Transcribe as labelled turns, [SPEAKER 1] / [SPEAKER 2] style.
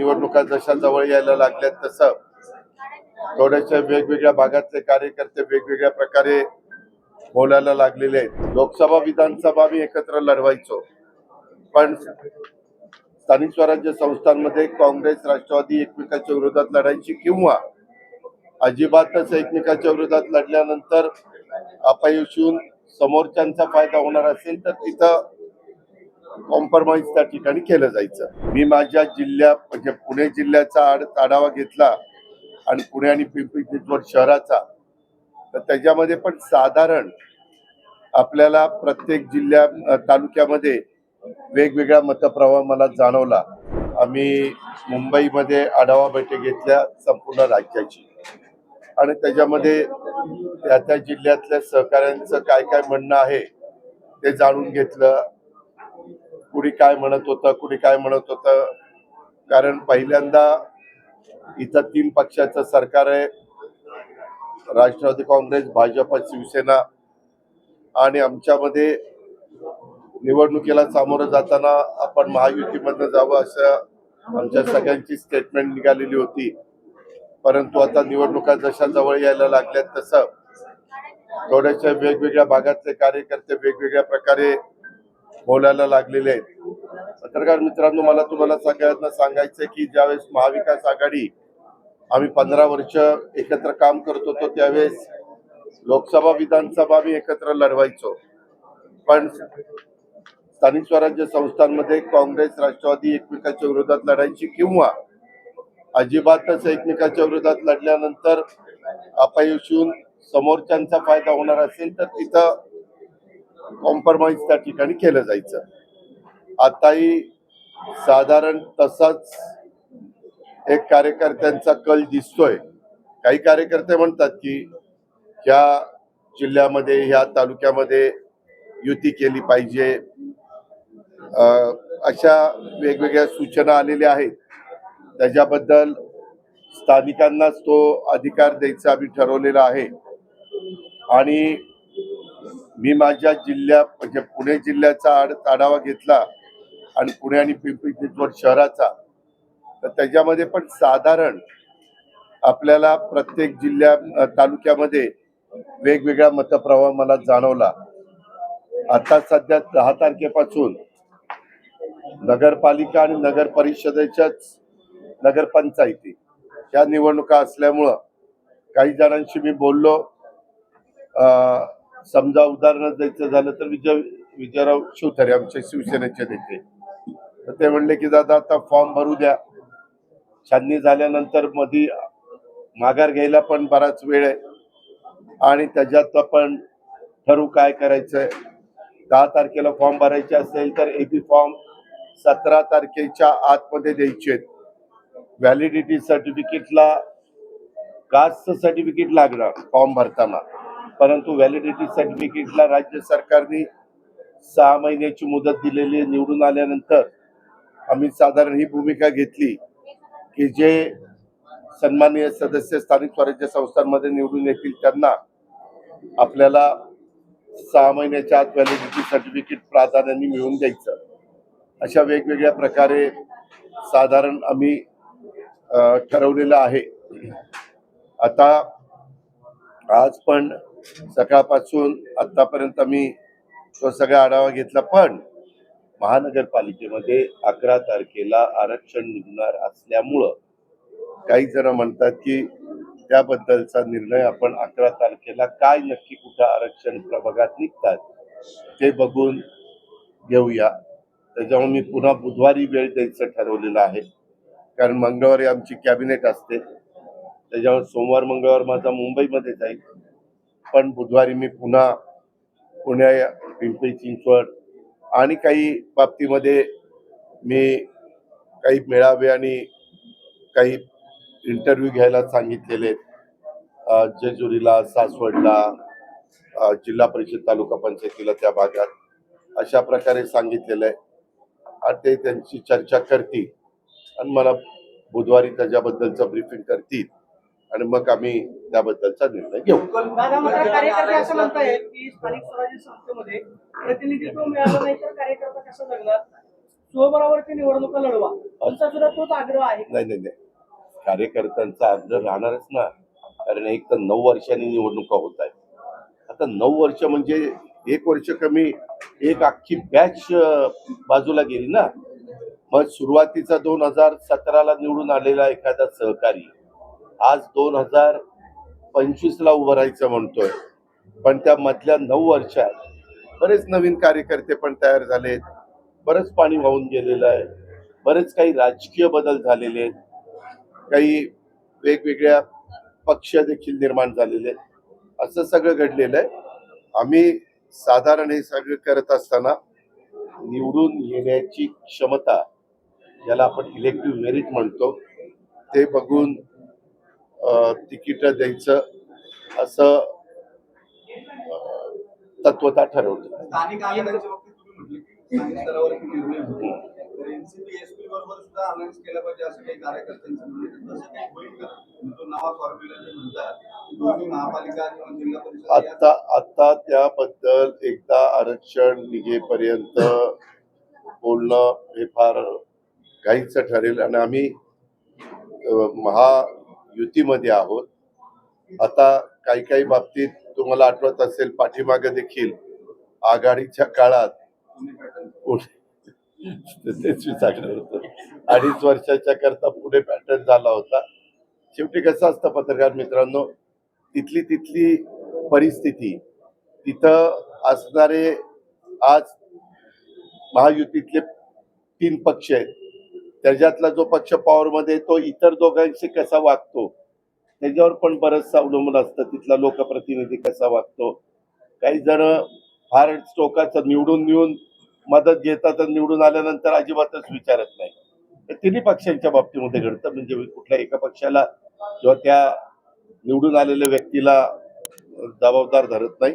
[SPEAKER 1] निवडणुका जशा जवळ यायला लागल्यात तसं थोड्याशा वेगवेगळ्या भागातले कार्यकर्ते वेगवेगळ्या प्रकारे बोलायला लागलेले आहेत. लोकसभा विधानसभा मी एकत्र लढवायचो. पण स्थानिक स्वराज्य संस्थांमध्ये काँग्रेस राष्ट्रवादी एकमेकाच्या विरोधात लढायची किंवा अजिबातच एकमेकाच्या विरोधात लढल्यानंतर अपयश येऊन समोरच्यांचा फायदा होणार असेल तर तिथं कॉम्प्रोमाइज त्या ठिकाणी केलं जायचं. मी माझ्या जिल्ह्या म्हणजे पुणे जिल्ह्याचा आड आढावा घेतला आणि पुणे आणि पिंपरी चिंचवड शहराचा तर त्याच्यामध्ये पण साधारण आपल्याला प्रत्येक जिल्ह्या तालुक्यामध्ये वेगवेगळा मतप्रवाह मला जाणवला. आम्ही मुंबईमध्ये आढावा बैठक घेतल्या संपूर्ण राज्याची. आणि त्याच्यामध्ये त्या त्या जिल्ह्यातल्या सहकाऱ्यांचं काय काय म्हणणं आहे ते जाणून घेतलं. कुणी काय म्हणत होतं कुणी काय म्हणत होतं. कारण पहिल्यांदा इथं तीन पक्षाचं सरकार आहे. राष्ट्रवादी काँग्रेस भाजप शिवसेना आणि आमच्यामध्ये निवडणुकीला सामोरं जाताना आपण महायुतीमधनं जावं असं आमच्या सगळ्यांची स्टेटमेंट निघालेली होती. परंतु आता निवडणुका जशा जवळ यायला लागल्यात तसं. थोड्याशा वेगवेगळ्या भागातले कार्यकर्ते वेगवेगळ्या प्रकारे बोलायला लागलेले आहेत. पत्रकार मित्रांनो मला तुम्हाला सगळ्यांना सांगायचं की ज्यावेळेस महाविकास आघाडी आम्ही पंधरा वर्ष एकत्र काम करत होतो त्यावेळेस लोकसभा विधानसभा आम्ही एकत्र लढवायचो. पण स्थानिक स्वराज्य संस्थांमध्ये काँग्रेस राष्ट्रवादी एकमेकाच्या विरोधात लढायची किंवा अजिबातच एकमेकाच्या विरोधात लढल्यानंतर अपयश येऊन समोरच्यांचा फायदा होणार असेल तर तिथं कॉम्प्रोमाइज त्या ठिकाणी केलं जायचं. आताही साधारण तसाच एक कार्यकर्त्यांचा कल दिसतोय. काही कार्यकर्ते म्हणतात की ह्या जिल्ह्यामध्ये ह्या तालुक्यामध्ये युती केली पाहिजे. अशा वेगवेगळ्या सूचना आलेल्या आहेत. त्याच्याबद्दल स्थानिकांनाच तो अधिकार द्यायचा आम्ही ठरवलेला आहे. आणि मी माझ्या जिल्ह्या म्हणजे पुणे जिल्ह्याचा आड आढावा घेतला आणि पुणे आणि पिंपरी चिंचवड शहराचा तर त्याच्यामध्ये पण साधारण आपल्याला प्रत्येक जिल्ह्या तालुक्यामध्ये वेगवेगळा मतप्रवाह मला जाणवला. आता सध्या दहा तारखेपासून नगरपालिका आणि नगर परिषदेच्याच नगरपंचायती या निवडणुका असल्यामुळं काही जणांशी मी बोललो. समजा उदाहरण द्यायचं झालं तर विजय विजयराव शिवथरे आमच्या शिवसेनेचे नेते. तर ते म्हणले की दादा आता फॉर्म भरू द्या. छाननी झाल्यानंतर मधी माघार घ्यायला पण बराच वेळ आहे. आणि त्याच्यात आपण ठरवू काय करायचंय. दहा तारखेला फॉर्म भरायचे असेल तर ए बी फॉर्म सतरा तारखेच्या आतमध्ये द्यायचे व्हॅलिडिटी सर्टिफिकेटला कास्ट सर्टिफिकेट लागणार फॉर्म भरताना. परंतु व्हॅलिडिटी सर्टिफिकेटला राज्य सरकारने सहा महिन्याची मुदत दिलेली निवडून आल्यानंतर आम्ही साधारण ही भूमिका घेतली की जे सन्माननीय सदस्य स्थानिक स्वराज्य संस्थांमध्ये निवडून येतील त्यांना आपल्याला सहा महिन्याच्या आत व्हॅलिडिटी सर्टिफिकेट प्राधान्याने मिळवून द्यायचं. अशा वेगवेगळ्या प्रकारे साधारण आम्ही ठरवलेलं आहे. आता आज पण सकाळपासून आतापर्यंत मी तो सगळा आढावा घेतला पण महानगरपालिकेमध्ये अकरा तारखेला आरक्षण निघणार असल्यामुळं काही जण म्हणतात की त्याबद्दलचा निर्णय आपण अकरा तारखेला काय नक्की कुठं आरक्षण प्रभागात निघतात ते बघून घेऊया. त्याच्यामुळे मी पुन्हा बुधवारी वेळ द्यायचं ठरवलेलं आहे. कारण मंगळवारी आमची कॅबिनेट असते. त्याच्यामुळे सोमवार मंगळवार माझा मुंबईमध्ये जाईल. पण बुधवारी मी पुन्हा पुण्या पिंपरी चिंचवड आणि काही बाबतीमध्ये मी काही मेळावे आणि काही इंटरव्ह्यू घ्यायला सांगितलेले. आहेत. जेजुरीला सासवडला जिल्हा परिषद तालुका पंचायतीला त्या भागात अशा प्रकारे सांगितलेलं आहे. आणि ते त्यांची चर्चा करतील. आणि मला बुधवारी त्याच्याबद्दलचं ब्रीफिंग करतील. आणि मग आम्ही त्याबद्दलचा निर्णय घेऊ.
[SPEAKER 2] नाही
[SPEAKER 1] नाही नाही कार्यकर्त्यांचा आग्रह राहणारच ना. कारण एक तर नऊ वर्षांनी निवडणुका होत आहेत. आता नऊ वर्ष म्हणजे एक वर्ष कमी एक अख्खी बॅच बाजूला गेली ना. मग सुरुवातीचा दोन हजार सतराला निवडून आलेला एखादा सहकारी आज दोन हजार पंचवीसला उभं राहायचं म्हणतोय. पण त्या मधल्या नऊ वर्षात बरेच नवीन कार्यकर्ते पण तयार झालेत. बरंच पाणी वाहून गेलेलं आहे. बरेच काही राजकीय बदल झालेले आहेत. काही वेगवेगळ्या पक्ष देखील निर्माण झालेले आहेत. असं सगळं घडलेलं आहे. आम्ही साधारण हे सगळं करत असताना निवडून येण्याची क्षमता ज्याला आपण इलेक्टिव्ह मेरिट म्हणतो ते बघून तिकीट द्यायचं असं तत्वता ठरवलं.
[SPEAKER 3] स्थानिक आमदारांच्या बाबतीत तुम्ही म्हटले की स्थानिक स्तरावरती निर्णय होतो. तर एनसीपी एसपी बरोबर सुद्धा अनाऊन्स केला पाहिजे असं काही कार्यकर्त्यांचं म्हणणं आहे. तसं काही होईल का? तुम्ही तो नवा फॉर्म्युला जे म्हणतात की दोन्ही महापालिका किंवा जिल्हा परिषद या-
[SPEAKER 1] आता आता त्याबद्दल एकदा आरक्षण निघेपर्यंत बोलणं हे फार काहीच ठरेल. आणि आम्ही अं, युतीमध्ये आहोत. आता काही काही बाबतीत तुम्हाला आठवत असेल पाठीमागे देखील आघाडीच्या काळात तेच विचारलं होतं. अडीच वर्षाच्या करता पुढे पॅटर्न झाला होता. शेवटी कसं असतं पत्रकार मित्रांनो तिथली तिथली परिस्थिती तिथं असणारे आज महायुतीतले तीन पक्ष आहेत. त्याच्यातला जो पक्ष पॉवरमध्ये तो इतर दोघांशी कसा वागतो त्याच्यावर पण बरंचसं अवलंबून असतं. तिथला लोकप्रतिनिधी कसा वागतो. काही जण फार टोकाचं निवडून येऊन मदत घेतात तर निवडून आल्यानंतर अजिबातच विचारत नाही. तर तिन्ही पक्षांच्या बाबतीमध्ये घडतं. म्हणजे कुठल्या एका पक्षाला किंवा त्या निवडून आलेल्या व्यक्तीला जबाबदार धरत नाही.